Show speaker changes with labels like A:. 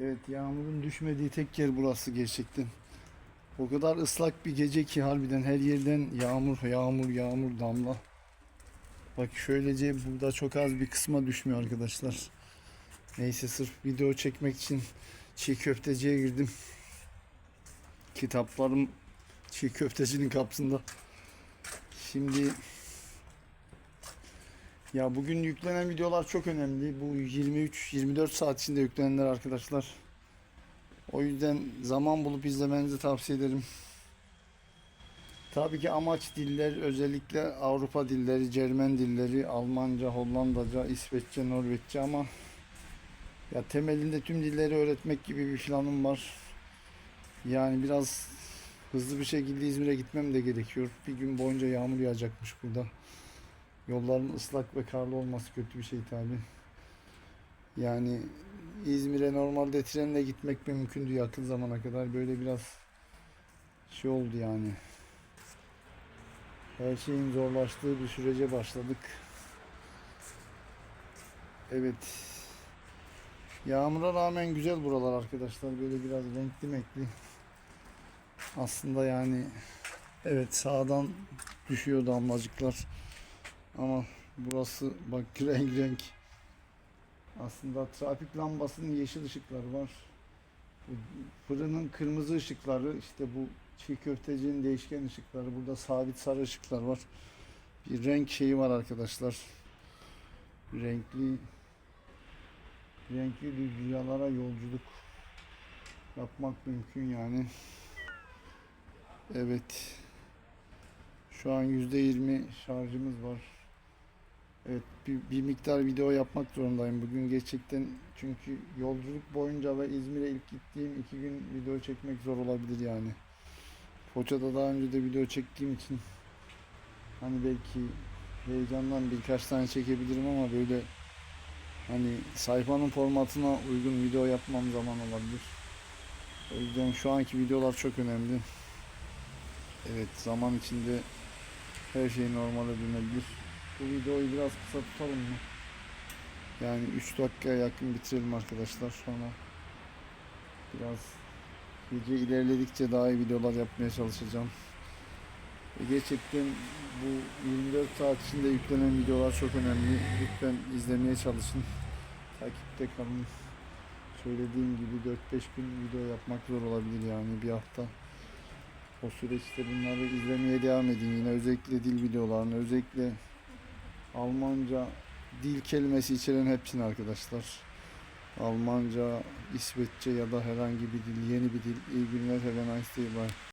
A: Evet yağmurun düşmediği tek yer burası gerçekten. O kadar ıslak bir gece ki harbiden her yerden yağmur yağmur yağmur damla. Bak şöylece burada çok az bir kısma düşmüyor arkadaşlar. Neyse sırf video çekmek için çiğ köfteciye girdim. Kitaplarım çiğ köftecinin kapsında. Şimdi ya bugün yüklenen videolar çok önemli. Bu 23-24 saat içinde yüklenenler arkadaşlar. O yüzden zaman bulup izlemenizi tavsiye ederim. Tabii ki amaç diller özellikle Avrupa dilleri, Cermen dilleri, Almanca, Hollandaca, İsveççe, Norveççe ama ya temelinde tüm dilleri öğretmek gibi bir planım var. Yani biraz hızlı bir şekilde İzmir'e gitmem de gerekiyor. Bir gün boyunca yağmur yağacakmış burada. Yolların ıslak ve karlı olması kötü bir şey tabi. Yani İzmir'e normalde trenle gitmek mümkündü yakın zamana kadar. Böyle biraz şey oldu yani. Her şeyin zorlaştığı bir sürece başladık. Evet. Yağmura rağmen güzel buralar arkadaşlar. Böyle biraz renkli menkli. Aslında yani evet sağdan düşüyor damlacıklar. Ama burası bak renk renk. Aslında trafik lambasının yeşil ışıkları var. Fırının kırmızı ışıkları işte bu çiğ köftecinin değişken ışıkları. Burada sabit sarı ışıklar var. Bir renk şeyi var arkadaşlar. Renkli renkli rüyalara yolculuk yapmak mümkün yani. Evet. Şu an %20 şarjımız var. Evet bir, bir miktar video yapmak zorundayım bugün gerçekten çünkü yolculuk boyunca ve İzmir'e ilk gittiğim iki gün video çekmek zor olabilir yani. Foça'da daha önce de video çektiğim için hani belki heyecandan birkaç tane çekebilirim ama böyle hani sayfanın formatına uygun video yapmam zaman olabilir. O yüzden şu anki videolar çok önemli. Evet zaman içinde her şey normale dönebilir. Bu videoyu biraz kısa tutalım mı? Yani 3 dakikaya yakın bitirelim arkadaşlar sonra. Biraz gece ilerledikçe daha iyi videolar yapmaya çalışacağım. Gerçekten bu 24 saat içinde yüklenen videolar çok önemli. Lütfen izlemeye çalışın. Takipte kalın. Söylediğim gibi 4-5 gün video yapmak zor olabilir yani bir hafta. O süreçte bunları izlemeye devam edin. Yine özellikle dil videolarını, özellikle Almanca dil kelimesi içeren hepsini arkadaşlar. Almanca, İsveççe ya da herhangi bir dil, yeni bir dil. İyi günler, have a nice day, bye.